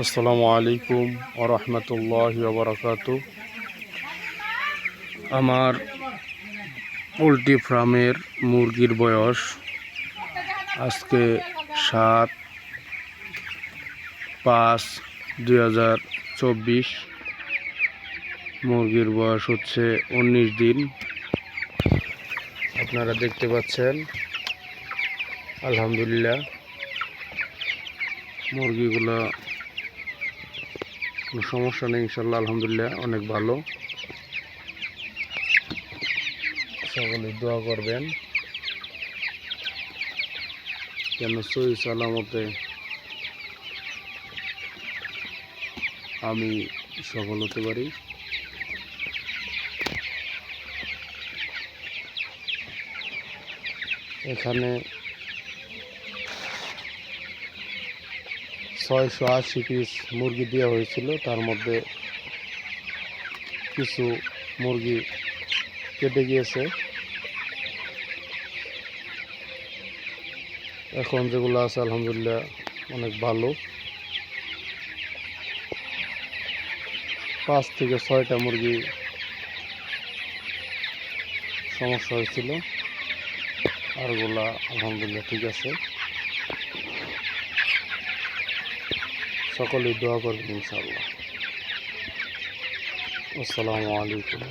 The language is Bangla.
আসসালামু আলাইকুম ওরহমতুল্লাহ বারকাত আমার পোলট্রি ফার্মের মুরগির বয়স আজকে সাত পাঁচ দুই হাজার চব্বিশ। মুরগির বয়স হচ্ছে উনিশ দিন। আপনারা দেখতে পাচ্ছেন, আলহামদুলিল্লাহ, মুরগিগুলো কোনো সমস্যা নেই ইনশাল্লাহ আলহামদুলিল্লাহ, অনেক ভালো। সকলে দোয়া করবেন। যেন সই সালামতে আমি সফল হতে পারি। এখানে ছয়শো আশি পিস মুরগি দেওয়া হয়েছিল। তার মধ্যে কিছু মুরগি কেটে গিয়েছে। এখন যেগুলো আছে, আলহামদুলিল্লাহ, অনেক ভালো। পাঁচ থেকে ছয়টা মুরগি সমস্যা হয়েছিল। আরগুলা আলহামদুলিল্লাহ ঠিক আছে। সকলেই দোয়া করবেন ইনশাআল্লাহ। আসসালামু আলাইকুম।